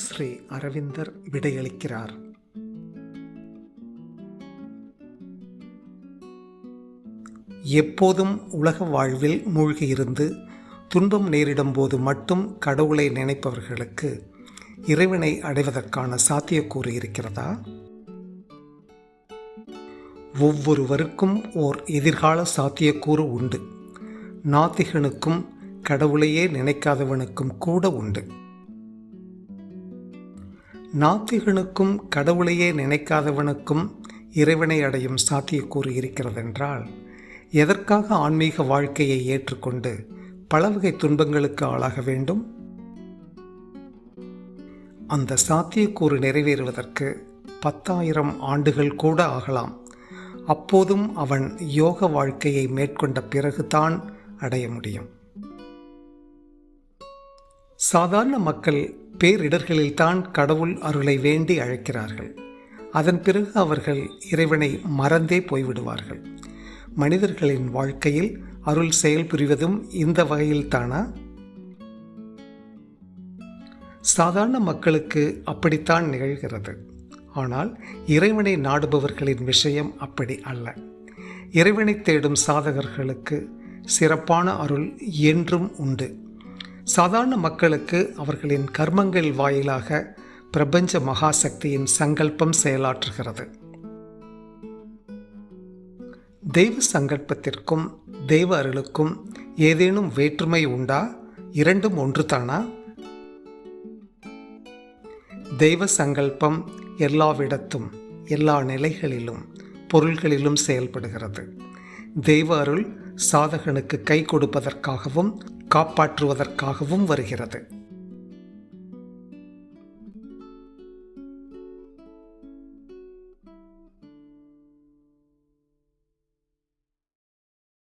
ஸ்ரீ அரவிந்தர் விடையளிக்கிறார். எப்போதும் உலக வாழ்வில் மூழ்கியிருந்து துன்பம் நேரிடும் போது மட்டும் கடவுளை நினைப்பவர்களுக்கு இறைவனை அடைவதற்கான சாத்தியக்கூறு இருக்கிறதா? ஒவ்வொருவருக்கும் ஓர் எதிர்கால சாத்தியக்கூறு உண்டு. நாத்திகனுக்கும் கடவுளையே நினைக்காதவனுக்கும் கூட உண்டு. நாத்திகனுக்கும் கடவுளையே நினைக்காதவனுக்கும் இறைவனை அடையும் சாத்தியக்கூறு இருக்கிறதென்றால் எதற்காக ஆன்மீக வாழ்க்கையை ஏற்றுக்கொண்டு பலவகை துன்பங்களுக்கு ஆளாக வேண்டும்? அந்த சாத்தியக்கூறு நிறைவேறுவதற்கு பத்தாயிரம் ஆண்டுகள் கூட ஆகலாம். அப்போதும் அவன் யோக வாழ்க்கையை மேற்கொண்ட பிறகுதான் அடைய முடியும். சாதாரண மக்கள் பேரிடர்களில்தான் கடவுள் அருளை வேண்டி அழைக்கிறார்கள். அதன் பிறகு அவர்கள் இறைவனை மறந்தே போய்விடுவார்கள். மனிதர்களின் வாழ்க்கையில் அருள் செயல் புரிவதும் இந்த வகையில்தானா? சாதாரண மக்களுக்கு அப்படித்தான் நிகழ்கிறது. ஆனால் இறைவனை நாடுபவர்களின் விஷயம் அப்படி அல்ல. இறைவனை தேடும் சாதகர்களுக்கு சிறப்பான அருள் என்றும் உண்டு. சாதாரண மக்களுக்கு அவர்களின் கர்மங்கள் வாயிலாக பிரபஞ்ச மகாசக்தியின் சங்கல்பம் செயலாற்றுகிறது. தெய்வ சங்கல்பத்திற்கும் தெய்வ அருளுக்கும் ஏதேனும் வேற்றுமை உண்டா? இரண்டும் ஒன்றுதானா? தெய்வ சங்கல்பம் எல்லாவிடத்தும் எல்லா நிலைகளிலும் பொருள்களிலும் செயல்படுகிறது. தெய்வ அருள் சாதகனுக்கு கை கொடுப்பதற்காகவும் காப்பாற்றுவதற்காகவும் வருகிறது.